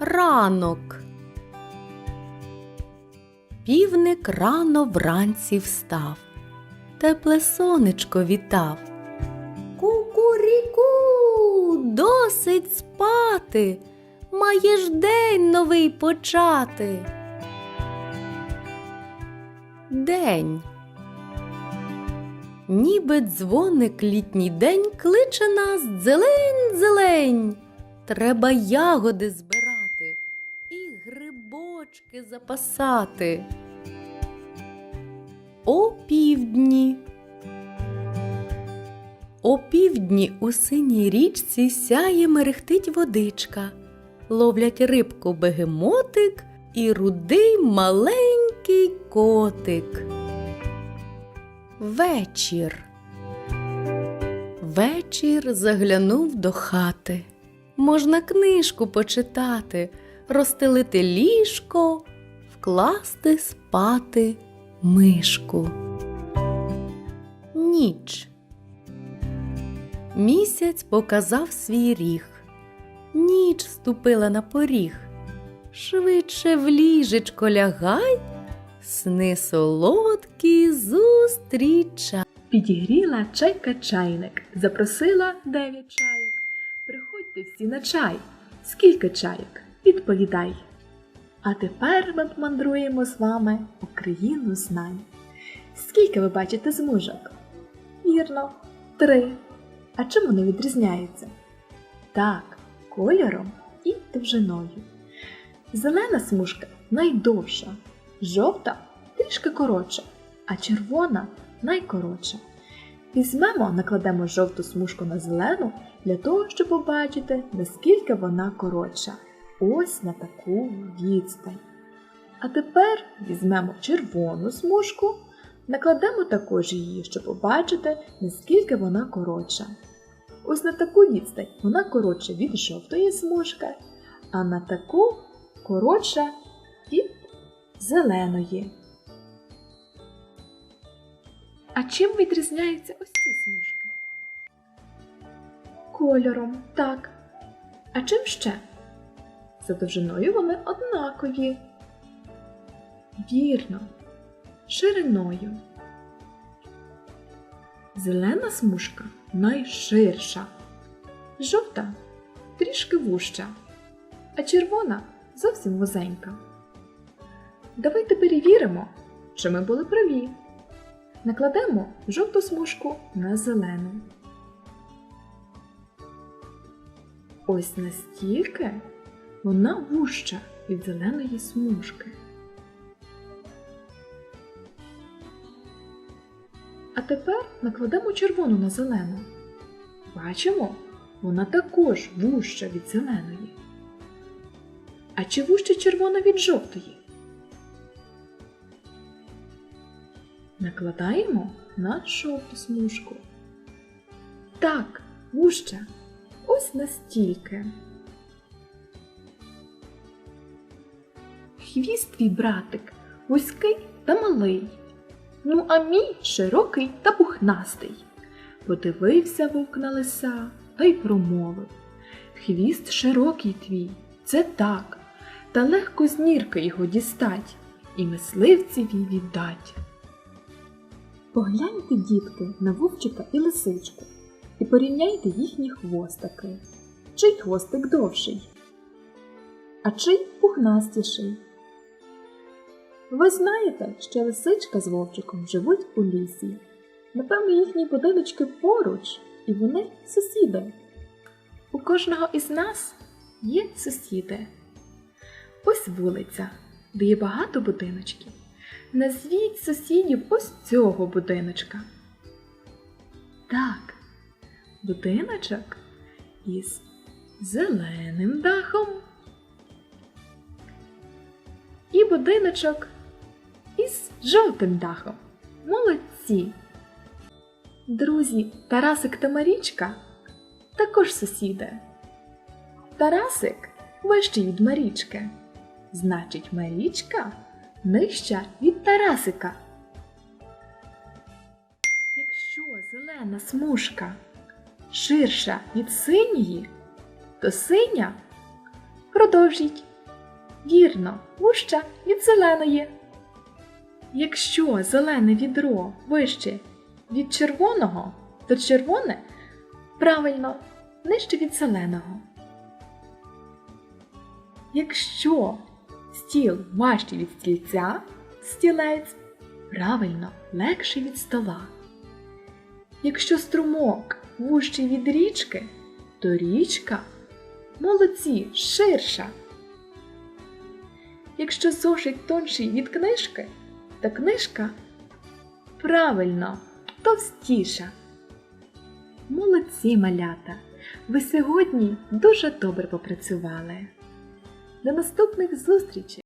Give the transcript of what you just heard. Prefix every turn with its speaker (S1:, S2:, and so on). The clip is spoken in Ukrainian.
S1: Ранок. Півник рано вранці встав, тепле сонечко вітав. Кукуріку, досить спати, маєш день новий почати. День. Ніби дзвоник літній день кличе нас зелень, зелень. Треба ягоди збирати і грибочки запасати. О півдні. О півдні у синій річці сяє мерехтить водичка, ловлять рибку бегемотик і рудий маленький котик. Вечір. Вечір заглянув до хати. Можна книжку почитати, розстелити ліжко, вкласти спати мишку. Ніч. Місяць показав свій ріг. Ніч ступила на поріг. Швидше в ліжечко лягай, сни солодкі зустрічай.
S2: Підігріла чайка чайник, запросила дев'ять чайок. Всі на чай. Скільки чайок? Відповідай. А тепер ми помандруємо з вами у країну знань. Скільки ви бачите змужок? Вірно, три. А чим вони відрізняються? Так, кольором і довжиною. Зелена смужка найдовша, жовта трішки коротша, а червона найкоротша. Візьмемо, накладемо жовту смужку на зелену для того, щоб побачити, наскільки вона коротша. Ось на таку відстань. А тепер візьмемо червону смужку, накладемо також її, щоб побачити, наскільки вона коротша. Ось на таку відстань вона коротша від жовтої смужки, а на таку коротша від зеленої. А чим відрізняються ось ці смужки? Кольором, так. А чим ще? За довжиною вони однакові. Вірно, шириною. Зелена смужка найширша, жовта трішки вужча, а червона зовсім вузенька. Давайте перевіримо, чи ми були праві. Накладемо жовту смужку на зелену. Ось настільки вона вужча від зеленої смужки. А тепер накладемо червону на зелену. Бачимо, вона також вужча від зеленої. А чи вужча червона від жовтої? Накладаємо на жовту смужку. Так, вужча. Ось настільки. Хвіст твій братик вузький та малий. Ну, а мій широкий та пухнастий. Подивився вовк на лиса та й промовив. Хвіст широкий твій, це так, та легко з нірки його дістать і мисливцеві віддать. Погляньте, дітки, на вовчика і лисичку і порівняйте їхні хвостики. Чий хвостик довший? А чий пухнастіший? Ви знаєте, що лисичка з вовчиком живуть у лісі. Напевно, їхні будиночки поруч, і вони сусіди. У кожного із нас є сусіди. Ось вулиця, де є багато будиночків. Назвіть сусідів ось цього будиночка. Так, будиночок із зеленим дахом. І будиночок із жовтим дахом. Молодці! Друзі, Тарасик та Марічка також сусіди. Тарасик вищий від Марічки. Значить, Марічка нижча від Тарасика. Якщо зелена смужка ширша від синьої, то синя Продовжіть. Вірно, вуща від зеленої. Якщо зелене відро вище від червоного, то червоне правильно нижче від зеленого. Якщо стіл важчий від стільця, стілець правильно легший від стола. Якщо струмок вужчий від річки, то річка молодці ширша. Якщо зошит тонший від книжки, то книжка правильно товстіша. Молодці малята! Ви сьогодні дуже добре попрацювали. До наступних зустрічей!